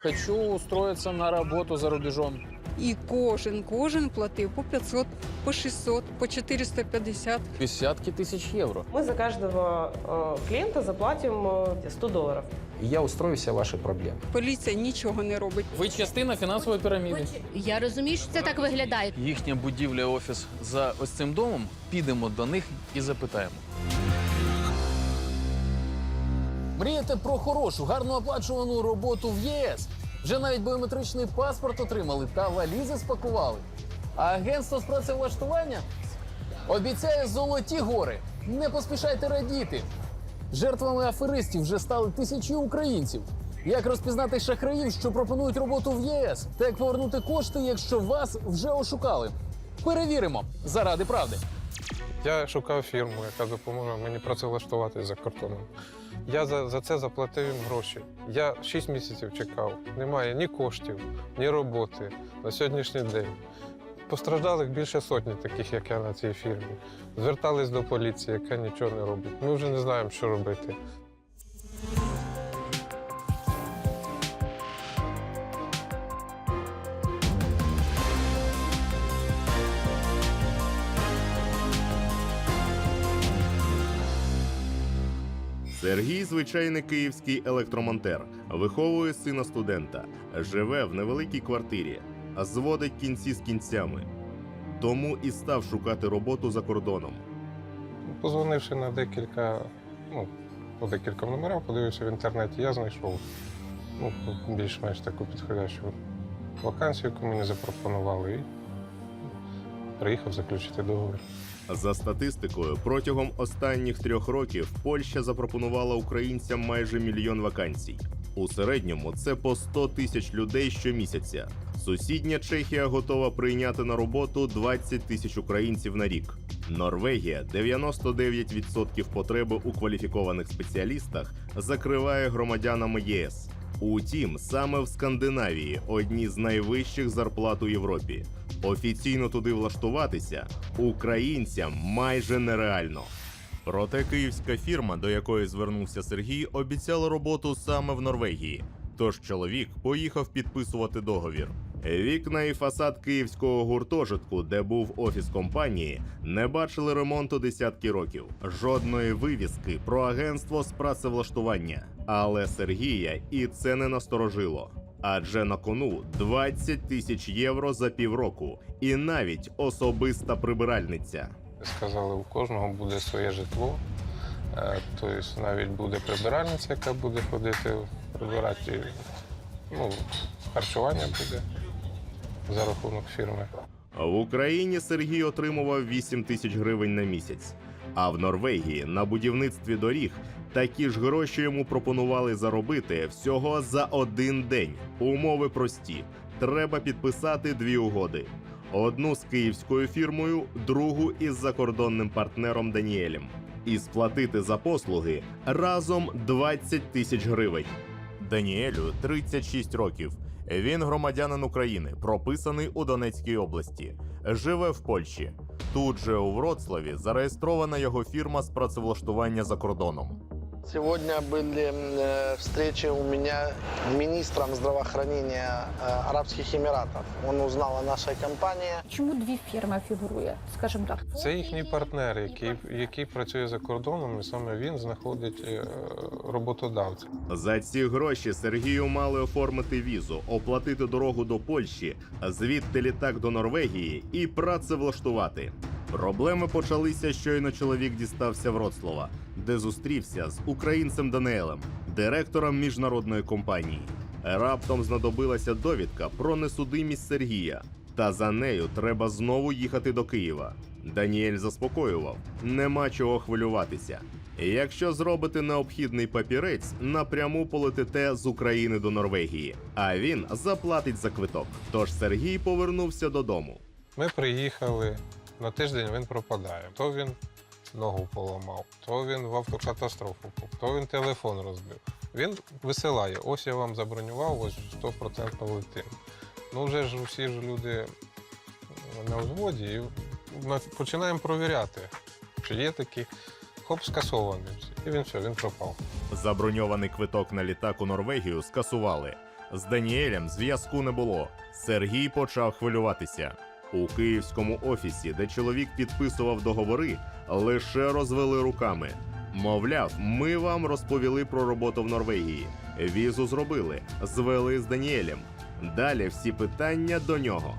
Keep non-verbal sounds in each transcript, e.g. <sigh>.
Хочу устроиться на работу за рубежом. І кожен, кожен платив по 500, по 600, по 450. Десятки тысяч евро. Мы за каждого э, клиента заплатим э, 100 долларов. Я устроюся в ваші проблеми. Поліція нічого не робить. Ви частина фінансової піраміди. Я розумію, що це так виглядає. Їхня будівля офіс за ось цим домом. Підемо до них і запитаємо. Мрієте про хорошу, гарно оплачувану роботу в ЄС. Вже навіть біометричний паспорт отримали та валізи спакували. А агентство з працевлаштування обіцяє золоті гори. Не поспішайте радіти. Жертвами аферистів вже стали тисячі українців. Як розпізнати шахраїв, що пропонують роботу в ЄС, та як повернути кошти, якщо вас вже ошукали? Перевіримо заради правди. Я шукав фірму, яка допоможе мені працевлаштуватися за кордоном. Я за, за це заплатив їм гроші. Я 6 місяців чекав. Немає ні коштів, ні роботи на сьогоднішній день. Постраждалих більше сотні, таких як я на цій фірмі. Звертались до поліції, яка нічого не робить. Ми вже не знаємо, що робити. Сергій звичайний київський електромонтер, виховує сина студента, живе в невеликій квартирі, а зводить кінці з кінцями. Тому і став шукати роботу за кордоном. Позвонивши на декілька, ну, по декільком номерам, подивився в інтернеті, я знайшов ну, більш-менш таку підходящу вакансію, яку мені запропонували, і приїхав заключити договір. За статистикою, протягом останніх трьох років Польща запропонувала українцям майже мільйон вакансій. У середньому це по 100 тисяч людей щомісяця. Сусідня Чехія готова прийняти на роботу 20 тисяч українців на рік. Норвегія 99% потреби у кваліфікованих спеціалістах закриває громадянами ЄС. Утім, саме в Скандинавії одні з найвищих зарплат у Європі. Офіційно туди влаштуватися українцям майже нереально. Проте київська фірма, до якої звернувся Сергій, обіцяла роботу саме в Норвегії. Тож чоловік поїхав підписувати договір. Вікна і фасад київського гуртожитку, де був офіс компанії, не бачили ремонту десятки років. Жодної вивіски про агентство з працевлаштування. Але Сергія і це не насторожило. Адже на кону 20 тисяч євро за півроку, і навіть особиста прибиральниця. Сказали, у кожного буде своє житло. Е, Тобто навіть буде прибиральниця, яка буде ходити прибирати. Ну, харчування буде за рахунок фірми. В Україні Сергій отримував 8 тисяч гривень на місяць. А в Норвегії на будівництві доріг такі ж гроші йому пропонували заробити всього за один день. Умови прості: треба підписати дві угоди: одну з київською фірмою, другу із закордонним партнером Даніелем. І сплатити за послуги разом 20 тисяч гривень. Даніелю 36 років. Він громадянин України, прописаний у Донецькій області, живе в Польщі. Тут же у Вроцлаві зареєстрована його фірма з працевлаштування за кордоном. Сегодня были э, встречи у меня с министром здравоохранения э, Арабских Эмиратов. Он узнал о нашей компании. Чому дві фірми фігурує, скажімо так? Це їхній партнер, який, який працює за кордоном, і саме він знаходить е, роботодавця. За ці гроші Сергію мали оформити візу, оплатити дорогу до Польщі, звідти літак до Норвегії і працевлаштувати. Проблеми почалися щойно чоловік дістався Вроцлава, де зустрівся з українцем Даниелем, директором міжнародної компанії. Раптом знадобилася довідка про несудимість Сергія. Та за нею треба знову їхати до Києва. Даніель заспокоював: нема чого хвилюватися. Якщо зробите необхідний папірець, напряму полетите з України до Норвегії, а він заплатить за квиток. Тож Сергій повернувся додому. Ми приїхали, на тиждень він пропадає. То він ногу поламав, то він в автокатастрофу, то він телефон розбив. Він висилає, ось я вам забронював, ось 100% летим. Ну вже ж усі ж люди на взводі, і починаємо провіряти, чи є такі. Хоп, скасований. І він все, він пропав. Заброньований квиток на літак у Норвегію скасували. З Даніелем зв'язку не було. Сергій почав хвилюватися. У київському офісі, де чоловік підписував договори, лише розвели руками. Мовляв, ми вам розповіли про роботу в Норвегії. Візу зробили, звели з Даніелем. Далі всі питання до нього.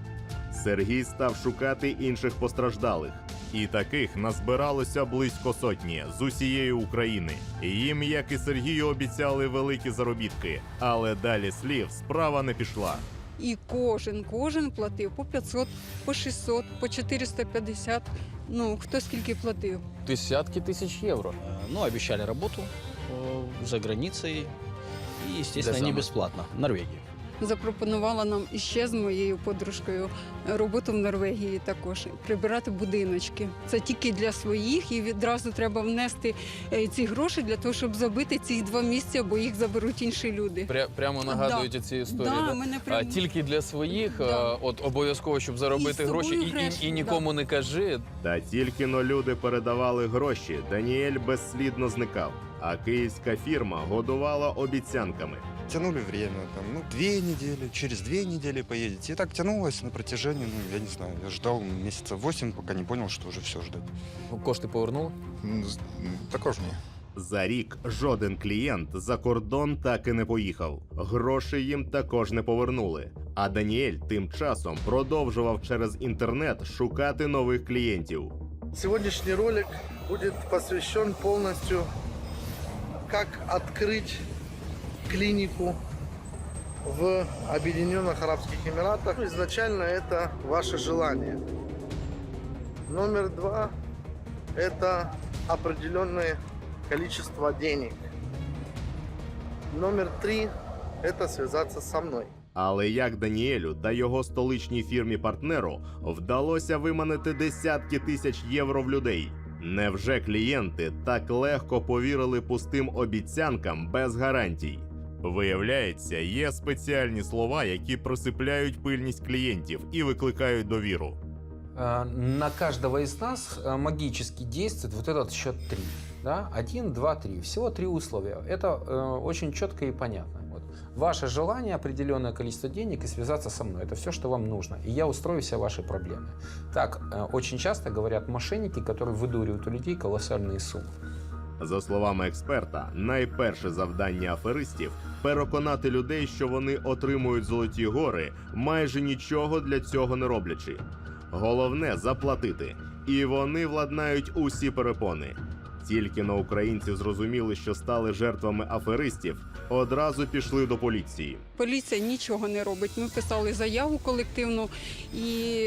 Сергій став шукати інших постраждалих. І таких назбиралося близько сотні з усієї України. Їм, як і Сергію, обіцяли великі заробітки, але далі слів справа не пішла. І кожен, кожен платив по 500, по 600, по 450. Ну, хто скільки платив. Десятки тисяч євро. Э, Ну, обещали работу э, за границей. И, естественно, не бесплатно. В Норвегии. Запропонувала нам іще з моєю подружкою роботу в Норвегії також прибирати будиночки. Це тільки для своїх, і відразу треба внести е, ці гроші для того, щоб забити ці два місця, бо їх заберуть інші люди. Пря- прямо нагадують ці історії. да, да? мене А, прям... тільки для своїх, Да. от обов'язково, щоб заробити І гроші, і, і, і да. нікому не кажи. Та тільки но люди передавали гроші, Даніель безслідно зникав. А київська фірма годувала обіцянками. Тянули время, там, ну, две недели, через две недели поедете. И так тянулось на протяжении, ну, я не знаю, я ждал месяца восемь, пока не понял, что уже все ждать. Кошти повернули. Також ні. За рік жоден клієнт за кордон так і не поїхав. Гроші їм також не повернули. А Даніель тим часом продовжував через інтернет шукати нових клієнтів. Сегодняшний ролик будет посвящен полностью, как открыть клинику в Объединенных Арабских Эмиратах. Изначально это ваше желание. Номер два – это определенное количество денег. Номер три – это связаться со мной. Але як Даніелю та його столичній фірмі партнеру вдалося виманити десятки тисяч євро в людей? Невже клієнти так легко повірили пустим обіцянкам без гарантій? Виявляється, є спеціальні слова, які присипляють пильність клієнтів і викликають довіру. Э, На каждого из нас э, магически действует вот этот счет 3. Да? 1, 2, 3. Всего три условия. Это э, очень четко и понятно. Вот. Ваше желание, определенное количество денег и связаться со мной. Это все, что вам нужно. И я устрою все ваши проблемы. Так э, очень часто говорят мошенники, которые выдуривают у людей колоссальные суммы. За словами експерта, найперше завдання аферистів переконати людей, що вони отримують золоті гори, майже нічого для цього не роблячи. Головне заплатити, і вони владнають усі перепони. Тільки на українці зрозуміли, що стали жертвами аферистів, одразу пішли до поліції. Поліція нічого не робить. Ми писали заяву колективну і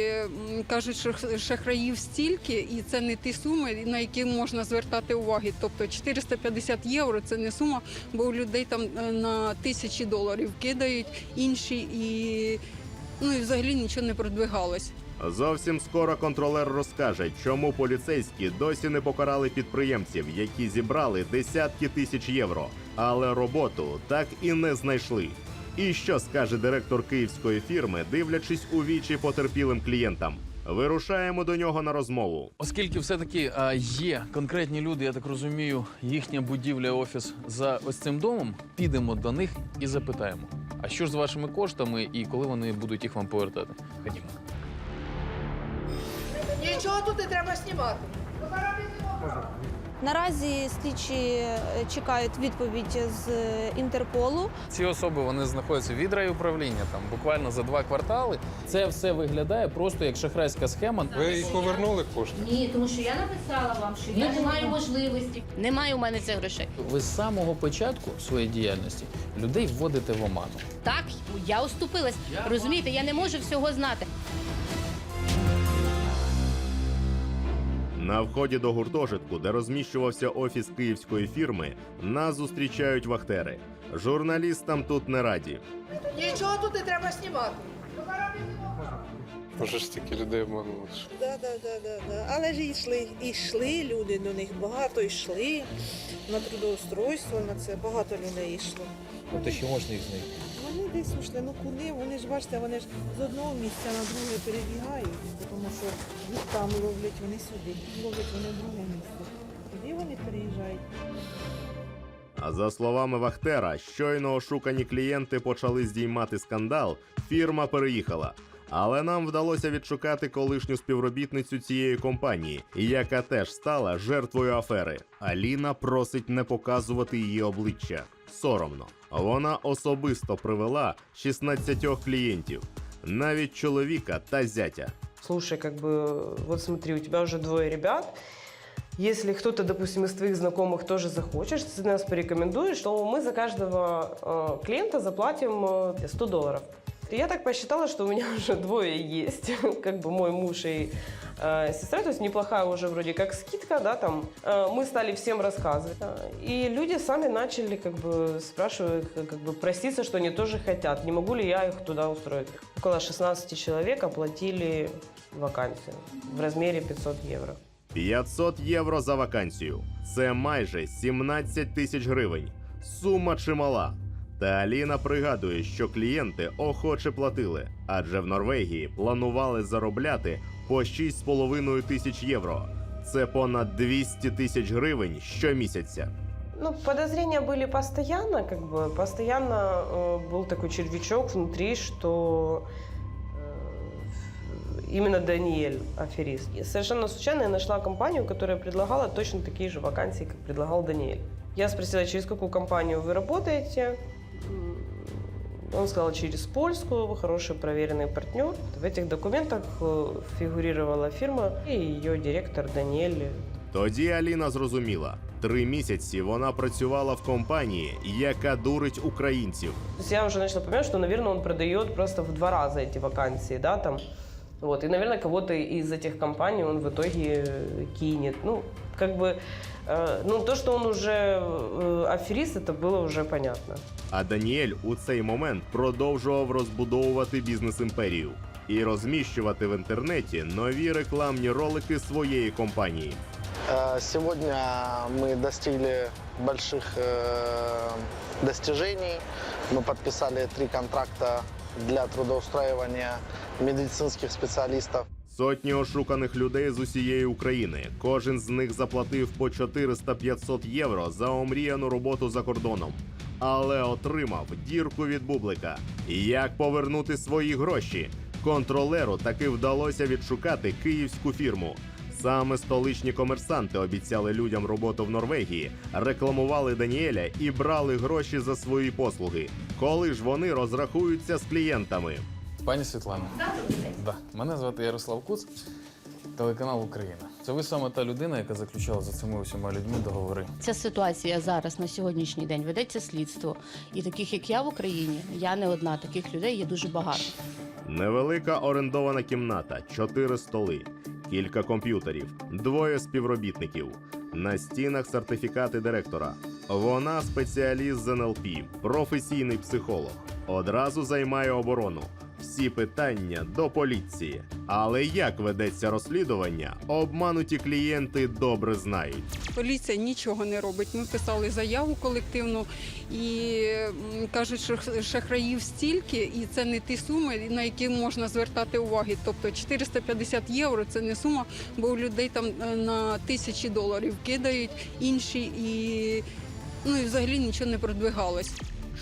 кажуть, що шахраїв стільки, і це не ті суми, на які можна звертати уваги. Тобто 450 євро це не сума, бо у людей там е, на тисячі доларів кидають інші і. Ну і взагалі нічого не продвигалось. Зовсім скоро контролер розкаже, чому поліцейські досі не покарали підприємців, які зібрали десятки тисяч євро, але роботу так і не знайшли. І що скаже директор київської фірми, дивлячись у вічі потерпілим клієнтам? Вирушаємо до нього на розмову. Оскільки все-таки а, є конкретні люди, я так розумію, їхня будівля, офіс за ось цим домом, підемо до них і запитаємо, а що ж з вашими коштами і коли вони будуть їх вам повертати? Ходімо. Нічого тут не треба знімати. Наразі слідчі е, чекають відповідь з е, Інтерполу. Ці особи вони знаходяться від райуправління там буквально за два квартали. Це все виглядає просто як шахрайська схема. Ви їй повернули кошти? Ні, тому що я написала вам, що я не маю можливості. Немає у мене цих грошей. Ви з самого початку своєї діяльності людей вводите в оману. Так, я уступилась. Розумієте, я не можу всього знати. На вході до гуртожитку, де розміщувався офіс київської фірми, нас зустрічають вахтери. Журналістам тут не раді. Нічого тут не треба знімати. Може ж стільки людей обманули. Да, да, да, да, да. Але ж йшли, йшли люди до них, багато йшли на трудоустройство, на це багато людей йшло. То ще можна їх знайти. Вони десь ну куди? Вони ж бачите, вони ж з одного місця на друге перебігають, тому що їх там ловлять, вони сюди, ловлять вони в друге місце. Куди вони переїжджають? А за словами Вахтера, щойно ошукані клієнти почали здіймати скандал, фірма переїхала. Але нам вдалося відшукати колишню співробітницю цієї компанії, яка теж стала жертвою афери. Аліна просить не показувати її обличчя. Соромно. Вона особисто привела 16 клієнтів, навіть чоловіка та зятя. Слушай, как бы, вот смотри, у тебя уже двое ребят. Если кто-то, допустим, из твоих знакомых тоже захочешь, ты нас порекомендуешь, то мы за каждого э, клиента заплатим э, 100 долларов. И я так посчитала, что у меня <laughs> уже двое есть, <laughs> как бы мой муж и э, сестра, то есть неплохая уже вроде как скидка, да, там. Э, мы стали всем рассказывать. Э, И люди сами начали как бы спрашивать, как как бы проситься, что они тоже хотят, не могу ли я их туда устроить. Около 16 человек оплатили вакансию в размере 500 евро. 500 євро за вакансію. Це майже 17 тисяч гривень. Сума чимала. Та Аліна пригадує, що клієнти охоче платили, адже в Норвегії планували заробляти по 6,5 тисяч євро. Це понад 200 тисяч гривень щомісяця. Ну, подозрения были постоянно, как бы постоянно э, был такой червячок внутри, что э, именно Даниэль аферист. И совершенно случайно я нашла компанию, которая предлагала точно такие же вакансии, как предлагал Даниэль. Я спросила, через какую компанию вы работаете. М, Он сказал, через польскую, хороший проверенный партнер. В этих документах э, фигурировала фирма и ее директор Даниэль Тоді Аліна зрозуміла, три місяці вона працювала в компанії, яка дурить українців. То есть я уже начала понимать, что, наверное, он продает просто в два раза эти вакансии, да, там. Вот, и, наверное, кого-то из этих компаний он в итоге э, кинет. Ну, как бы, э, ну, то, что он уже э, аферист, это было уже понятно. А Даніель у цей момент продовжував розбудовувати бізнес-імперію і розміщувати в інтернеті нові рекламні ролики своєї компанії. Э, Сегодня мы достигли больших э, достижений. Мы подписали три контракта для трудоустраивания медицинских специалистов. Сотні ошуканих людей з усієї України. Кожен з них заплатив по 400-500 євро за омріяну роботу за кордоном. Але отримав дірку від бублика. Як повернути свої гроші? Контролеру таки вдалося відшукати київську фірму. Саме столичні комерсанти обіцяли людям роботу в Норвегії, рекламували Даніеля і брали гроші за свої послуги. Коли ж вони розрахуються з клієнтами? Пані Світлано. Да. Мене звати Ярослав Куц, телеканал Україна. Це ви саме та людина, яка заключала за цими усіма людьми договори. Ця ситуація зараз на сьогоднішній день ведеться слідство. І таких, як я в Україні, я не одна. Таких людей є дуже багато. Невелика орендована кімната, чотири столи, кілька комп'ютерів, двоє співробітників. На стінах сертифікати директора. Вона спеціаліст з НЛП, професійний психолог. Одразу займає оборону. Всі питання до поліції. Але як ведеться розслідування, обмануті клієнти добре знають. Поліція нічого не робить. Ми писали заяву колективну і кажуть, що шахраїв стільки, і це не ті суми, на які можна звертати уваги. Тобто 450 євро це не сума, бо у людей там е, на тисячі доларів кидають інші і ну і взагалі нічого не продвигалось.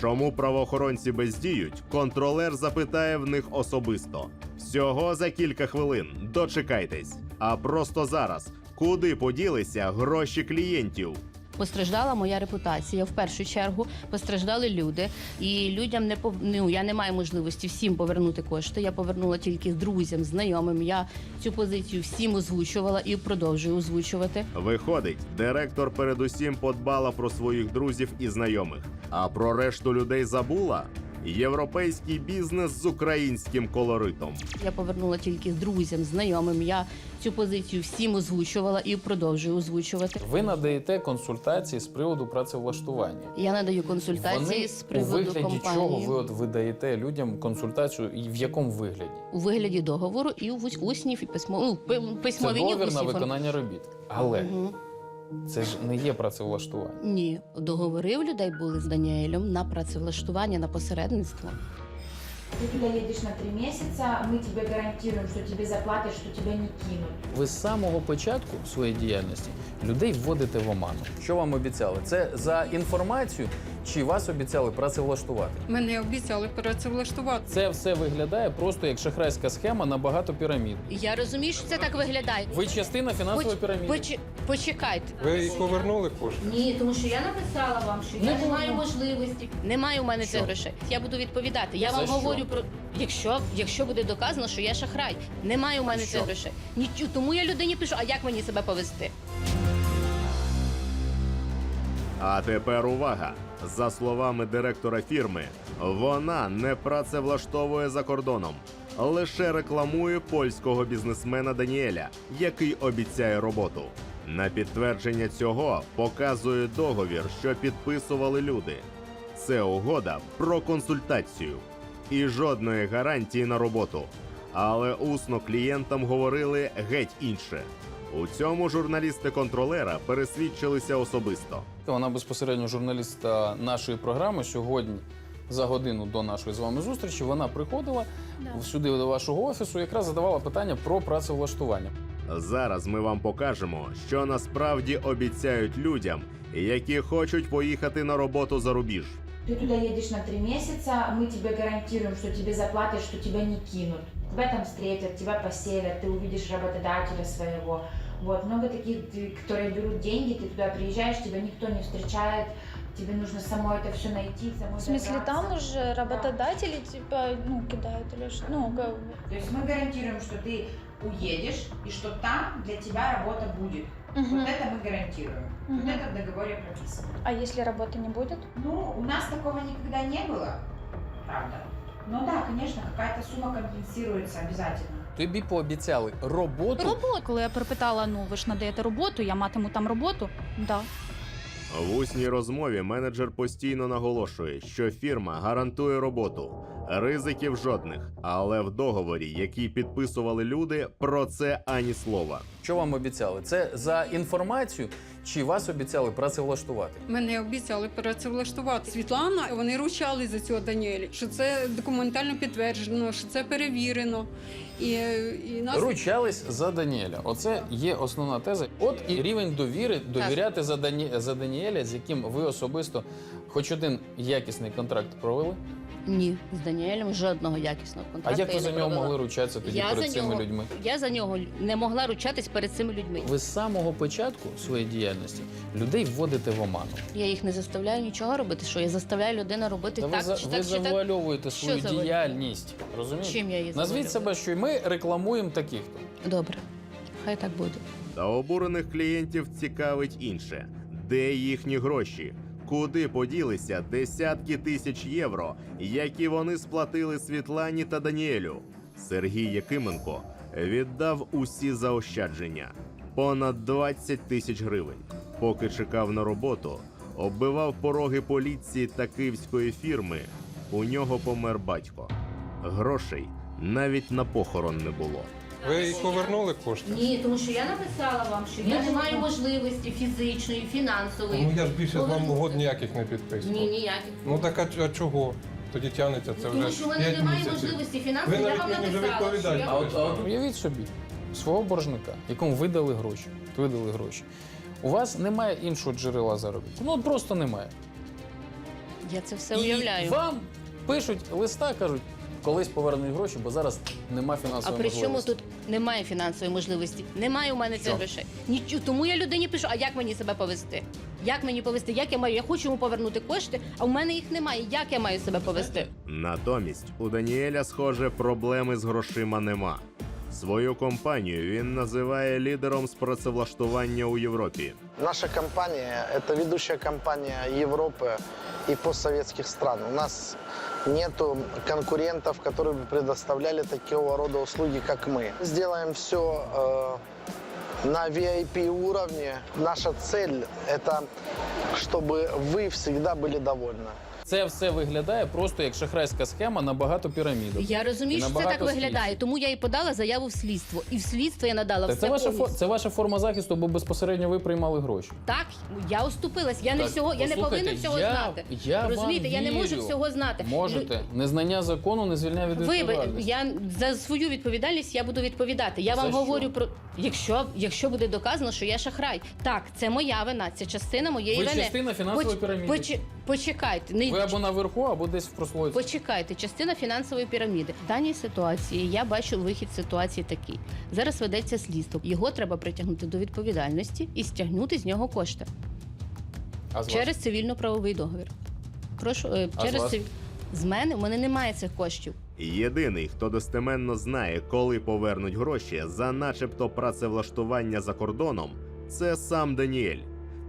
Чому правоохоронці бездіють? Контролер запитає в них особисто. Всього за кілька хвилин. Дочекайтесь. А просто зараз. Куди поділися гроші клієнтів? Постраждала моя репутація в першу чергу. Постраждали люди, і людям не пов... ну, я не маю можливості всім повернути кошти. Я повернула тільки друзям, знайомим. Я цю позицію всім озвучувала і продовжую озвучувати. Виходить, директор передусім подбала про своїх друзів і знайомих, а про решту людей забула. Європейський бізнес з українським колоритом. Я повернула тільки друзям, знайомим. Я цю позицію всім озвучувала і продовжую озвучувати. Ви надаєте консультації з приводу працевлаштування. Я надаю консультації Вони з у приводу вигляді компанії чого ви от видаєте людям консультацію і в якому вигляді? у вигляді договору і у і письмо... ну, пи- Це письмовій договір на усній формі. виконання робіт. Але Мгм. Це ж не є працевлаштування. Ні, договори у людей були з Даніелем на працевлаштування на посередництво. Ты туда едешь на три месяца, мы тебе гарантируем, что тебе заплатят, что тебя не кинут. Ви з самого початку своєї діяльності людей вводите в оману. Що вам обіцяли? Це за інформацію чи вас обіцяли працевлаштувати? Мене обіцяли працевлаштувати. Це все виглядає просто як шахрайська схема на багато пірамід. Я розумію, що це так виглядає. Ви частина фінансової Поч- піраміди. поч- почекайте. Ви їй повернули кошти? Ні, тому що я написала вам, що я не маю можливості. Немає у мене цих грошей. Я буду відповідати. Я За вам що? говорю про якщо, якщо буде доказано, що я шахрай. Немає у мене цих грошей. Нічого. Тому я людині пишу, а як мені себе повести? А тепер увага! За словами директора фірми, вона не працевлаштовує за кордоном, лише рекламує польського бізнесмена Даніеля, який обіцяє роботу. На підтвердження цього показує договір, що підписували люди. Це угода про консультацію і жодної гарантії на роботу. Але усно клієнтам говорили геть інше. У цьому журналісти контролера пересвідчилися особисто. Вона безпосередньо журналіста нашої програми сьогодні. За годину до нашої з вами зустрічі вона приходила сюди до вашого офісу, якраз задавала питання про працевлаштування. Зараз ми вам покажемо, що насправді обіцяють людям, які хочуть поїхати на роботу за рубіж. Ты туда едешь на три месяца, мы тебе гарантируем, что тебе заплатят, что тебя не кинут. Тебя там встретят, тебя поселят, ты увидишь работодателя своего. Вот, много таких, которые берут деньги, ты туда приезжаешь, тебя никто не встречает, тебе нужно самой это все найти, самой В смысле, добраться. там уже работодатели тебя, ну, кидают или что? Ну, как. То есть мы гарантируем, что ты уедешь и что там для тебя работа будет. Мгм. Вот это мы гарантируем. Вот Мгм. это в договоре прописано. А если работы не будет? Ну, у нас такого никогда не было, правда. Ну да, конечно, какая-то сумма компенсируется обязательно. Тобі пообіцяли роботу. Роботу. Коли я перепитала, ну ви ж надаєте роботу, я матиму там роботу. Да. В усній розмові менеджер постійно наголошує, що фірма гарантує роботу, ризиків жодних. Але в договорі, який підписували люди, про це ані слова. Що вам обіцяли? Це за інформацію чи вас обіцяли працевлаштувати? Мене обіцяли працевлаштувати. Світлана, вони ручали за цього Даніелі, що це документально підтверджено, що це перевірено. І, і нас Ручались за Даніеля. Оце є основна теза. От і рівень довіри, довіряти за, Дані... за Даніеля, з яким ви особисто хоч один якісний контракт провели. Ні, з Даніелем жодного якісного А контракту. як ви я за не нього провела. могли ручатися тоді Я перед за цими нього- людьми? Я за нього не могла ручатись перед цими людьми. Ви з самого початку своєї діяльності людей вводите в оману. Я їх не заставляю нічого робити. Що я заставляю людину робити Та ви, так, за... чи ви так, чи так. завуальовуєте Що свою завуальовую? діяльність. Розумієте? Чим я її Назвіть себе, що ми рекламуємо таких-то. Добре, хай так буде. Та обурених клієнтів цікавить інше: де їхні гроші? Куди поділися десятки тисяч євро, які вони сплатили Світлані та Даніелю? Сергій Якименко віддав усі заощадження понад 20 тисяч гривень. Поки чекав на роботу, оббивав пороги поліції та київської фірми. У нього помер батько. Грошей навіть на похорон не було. Ви їй повернули кошти? Ні, тому що я написала вам, що я не маю можливості фізичної, фінансової. Ну я ж більше з Коли- угод ніяких не підписував. Ні, ніяких. Ну так а, а чого? Тоді тягнеться це вже Тому що в мене п'ять немає місяців. можливості Ви фінансової. Я навіть вам мені вже написала, що відповідаєте. я А от, а от уявіть собі свого боржника, якому видали гроші. Видали гроші. У вас немає іншого джерела заробітку. Ну от просто немає. Я це все І уявляю. вам пишуть листа, кажуть, колись повернуть гроші, бо зараз нема А фінансової при чому можливості. тут немає фінансової можливості? Немає у мене Що? цих грошей. Нічого. Тому я людині пишу, а як мені себе повести? Як мені повести? Як я маю? Я хочу йому повернути кошти, а в мене їх немає. Як я маю себе повести? Натомість у Даніеля, схоже, проблеми з грошима нема. Свою компанію він називає лідером з працевлаштування у Європі. Наша компания – это ведущая компания Европы и постсоветских стран. У нас нет конкурентов, которые бы предоставляли такого рода услуги, как мы. Сделаем все на VIP уровне. Наша цель – это чтобы вы всегда были довольны. Це все виглядає просто як шахрайська схема на багато пірамідок. Я розумію, І що це набагато так виглядає, тому я і подала заяву в слідство. І в слідство я надала Та все це ваша фо- повністю. це ваша форма захисту, бо безпосередньо ви приймали гроші. Так, я уступилась. Я не Так, всього, я не послухайте, повинна всього я- знати. я вам Розумієте, я не можу вірю. всього знати. Можете. Незнання закону не звільняє від Ви, відповідальності. я за свою відповідальність я буду відповідати. Я За вам що? говорю про якщо, якщо буде доказано, що я шахрай. Так, це моя вина, це частина моєї Ви вини. частина фінансової піраміди. поч- почекайте, не Ви або наверху, або десь в прослойці. Почекайте, частина фінансової піраміди. В даній ситуації я бачу вихід ситуації такий. Зараз ведеться слідство. Його треба притягнути до відповідальності і стягнути з нього кошти А з вас? через цивільно-правовий договір. Прошу е, А з через вас? з мене. У мене немає цих коштів. Єдиний, хто достеменно знає, коли повернуть гроші за начебто працевлаштування за кордоном, це сам Даніель.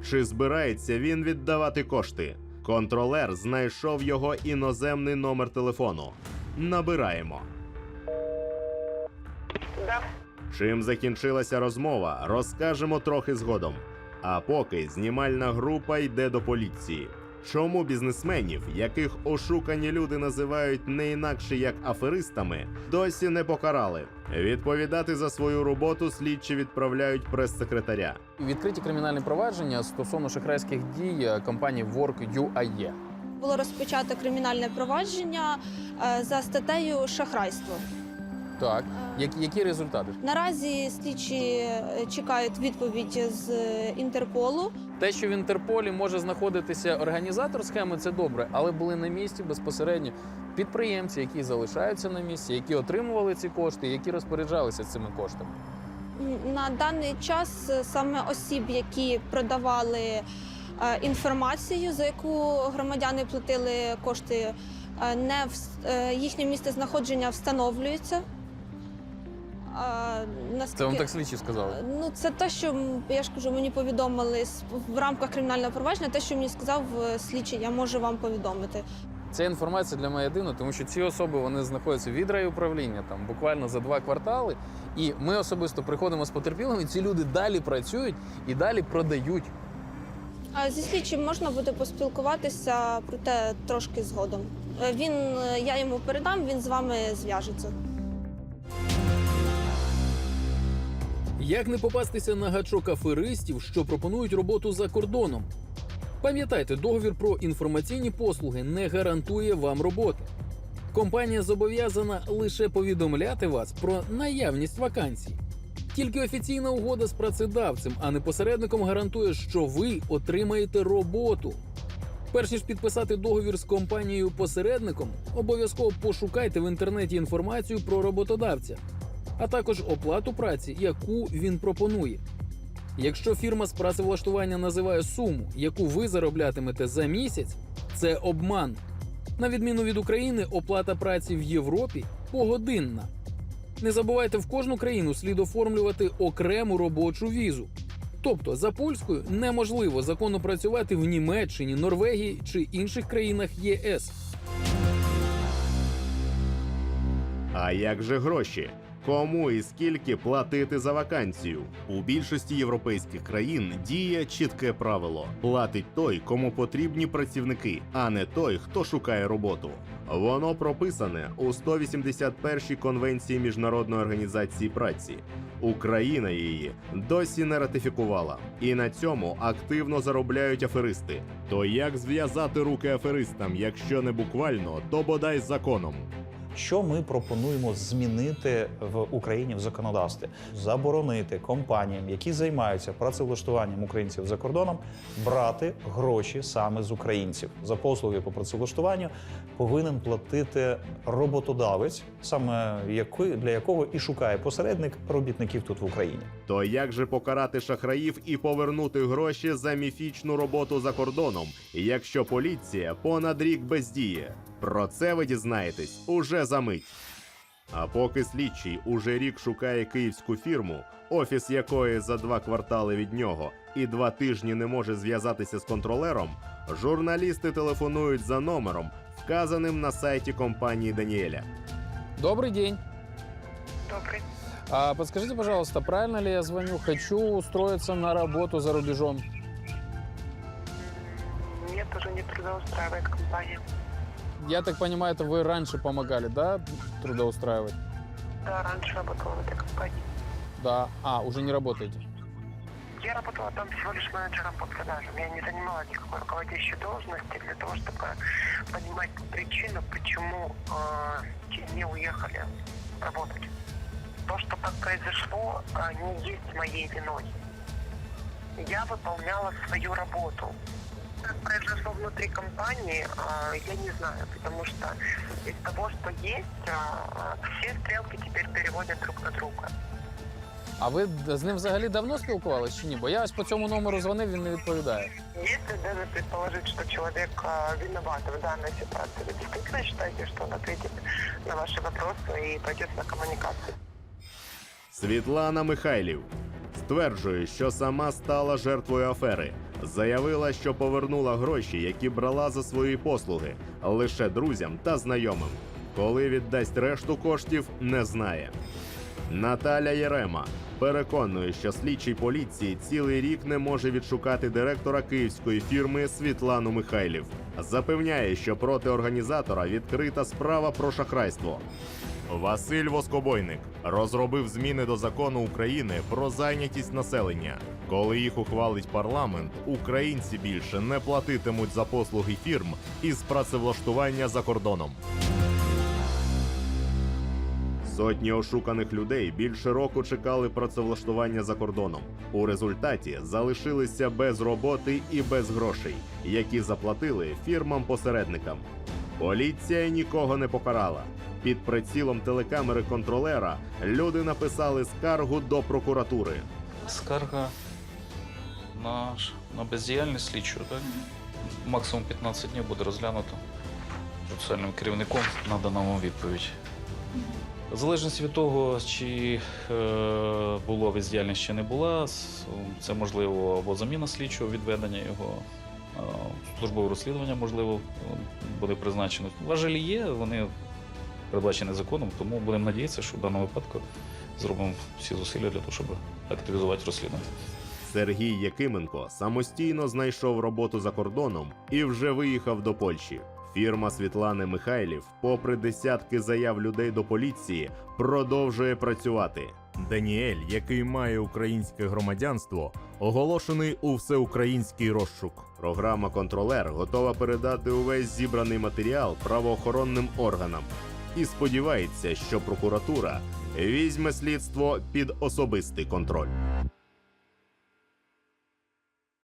Чи збирається він віддавати кошти? Контролер знайшов його іноземний номер телефону. Набираємо. Чим закінчилася розмова, розкажемо трохи згодом. А поки знімальна група йде до поліції. Чому бізнесменів, яких ошукані люди називають не інакше як аферистами, досі не покарали? Відповідати за свою роботу слідчі відправляють прес-секретаря. Відкриті кримінальні провадження стосовно шахрайських дій е, компанії Work.ua. Було розпочато кримінальне провадження е, за статтею шахрайство. Так, які, які результати? Наразі слідчі е, чекають відповідь з е, Інтерполу. Те, що в Інтерполі може знаходитися організатор схеми, це добре, але були на місці безпосередньо підприємці, які залишаються на місці, які отримували ці кошти, які розпоряджалися цими коштами. На даний час е, саме осіб, які продавали е, інформацію, за яку громадяни платили кошти, е, не вс- е, їхнє місце знаходження встановлюється. А, Це вам так слідчі сказали. Ну, це те, що я ж кажу, мені повідомили в рамках кримінального провадження, те, що мені сказав е, слідчий, я можу вам повідомити. Ця інформація для мене дивна, тому що ці особи вони знаходяться від райуправління там буквально за два квартали. І ми особисто приходимо з потерпілими. Ці люди далі працюють і далі продають. А зі слідчим можна буде поспілкуватися, проте трошки згодом. Е, Він е, я йому передам, він з вами зв'яжеться. Як не попастися на гачок аферистів, що пропонують роботу за кордоном? Пам'ятайте, договір про інформаційні послуги не гарантує вам роботи. Компанія зобов'язана лише повідомляти вас про наявність вакансій. Тільки офіційна угода з працедавцем, а не посередником, гарантує, що ви отримаєте роботу. Перш ніж підписати договір з компанією посередником, обов'язково пошукайте в інтернеті інформацію про роботодавця а також оплату праці, яку він пропонує. Якщо фірма з працевлаштування називає суму, яку ви зароблятимете за місяць, це обман. На відміну від України, оплата праці в Європі погодинна. Не забувайте, в кожну країну слід оформлювати окрему робочу візу. Тобто за польською неможливо законно працювати в Німеччині, Норвегії чи інших країнах ЄС. А як же гроші? Кому і скільки платити за вакансію? У більшості європейських країн діє чітке правило: платить той, кому потрібні працівники, а не той, хто шукає роботу. Воно прописане у 181-й конвенції Міжнародної організації праці. Україна її досі не ратифікувала, і на цьому активно заробляють аферисти. То як зв'язати руки аферистам, якщо не буквально, то бодай законом? Що ми пропонуємо змінити в Україні в законодавстві? Заборонити компаніям, які займаються працевлаштуванням українців за кордоном, брати гроші саме з українців за послуги по працевлаштуванню повинен платити роботодавець, саме який для якого і шукає посередник робітників тут в Україні. То як же покарати шахраїв і повернути гроші за міфічну роботу за кордоном, якщо поліція понад рік бездіє? Про це ви дізнаєтесь уже за мить. А поки слідчий уже рік шукає київську фірму, офіс якої за два квартали від нього і два тижні не може зв'язатися з контролером, журналісти телефонують за номером, вказаним на сайті компанії Даніеля. Добрый день. Добрий. А подскажите, пожалуйста, правильно ли я звоню? Хочу устроиться на работу за рубежом. Ні, уже не трудоустраивает компания. Я так понимаю, это вы раньше помогали, да, трудоустраивать? Да, раньше работала в этой компании. Да. А, уже не работаете? Я работала там всего лишь менеджером по продажам. Я не занимала никакой руководящей должности для того, чтобы понимать причину, почему э, те не уехали работать. То, что так произошло, не есть моей виной. Я выполняла свою работу. Как произошло внутри компании, э, я не знаю, потому что из того, что есть, э, все стрелки теперь переводят друг на друга. А ви д- з ним взагалі давно спілкувалися чи ні? Бо я ось по цьому номеру дзвонив, він не відповідає. Если даже предположить, что человек э, виноват в данной ситуации, вы действительно считаете, что он ответит на ваши вопросы и пойдет на коммуникацию? Світлана Михайлів стверджує, що сама стала жертвою афери. Заявила, що повернула гроші, які брала за свої послуги, лише друзям та знайомим. Коли віддасть решту коштів, не знає. Наталя Єрема переконує, що слідчий поліції цілий рік не може відшукати директора київської фірми Світлану Михайлів. Запевняє, що проти організатора відкрита справа про шахрайство. Василь Воскобойник розробив зміни до закону України про зайнятість населення. Коли їх ухвалить парламент, українці більше не платитимуть за послуги фірм із працевлаштування за кордоном. Сотні ошуканих людей більше року чекали працевлаштування за кордоном. У результаті залишилися без роботи і без грошей, які заплатили фірмам-посередникам. Поліція нікого не покарала. Під прицілом телекамери контролера люди написали скаргу до прокуратури. Скарга на, на бездіяльність слідчого, так? Максимум 15 днів буде розглянуто процесуальним керівником, надана вам відповідь. В залежності від того, чи е, була бездіяльність чи не була, це можливо або заміна слідчого, відведення його, е, службове розслідування, можливо, е, буде призначено. Важелі є, вони передбачені законом, тому будемо надіятися, що в даному випадку зробимо всі зусилля для того, щоб активізувати розслідування. Сергій Якименко самостійно знайшов роботу за кордоном і вже виїхав до Польщі. Фірма Світлани Михайлів, попри десятки заяв людей до поліції, продовжує працювати. Даніель, який має українське громадянство, оголошений у всеукраїнський розшук. Програма Контролер готова передати увесь зібраний матеріал правоохоронним органам і сподівається, що прокуратура візьме слідство під особистий контроль.